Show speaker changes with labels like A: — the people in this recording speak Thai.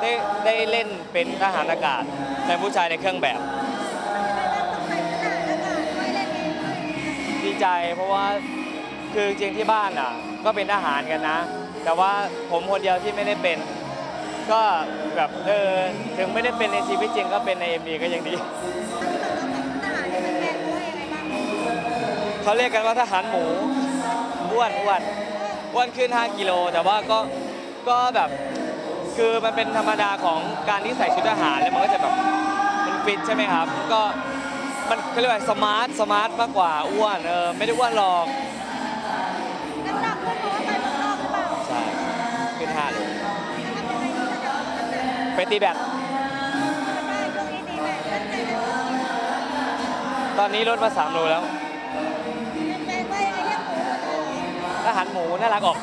A: ได้ได้เล่นเป็นทหารอากาศเป็นผู้ชายในเครื่องแบบ ดีใจเพราะว่าคือจริงที่บ้านอะ ก็เป็นทหารกันนะ แต่ว่าผมคนเดียวที่ไม่ได้เป็น ก็แบบเออถึงไม่ได้เป็นในชีวิตจริงก็เป็นในเอ็มดีก็ยังดีเขาเรียกกันว่าทหารหมูอ้วนอ้วนอ้วนขึ้น 5 กิโล แต่ว่าก็ก็แบบ คือมันเป็นธรรมดาของการที่ใส่ชุดทหารแล้วมันก็จะแบบมันฟิตใช่ไหมครับ ก็มันเขาเรียกว่าสมาร์ทสมาร์ทมากกว่าอ้วนเออไม่ได้อ้วนหรอกใช่ขึ้น5โลไปตีแบดตอนนี้ลดมา3โลแล้วทหารหมูน่ารักออก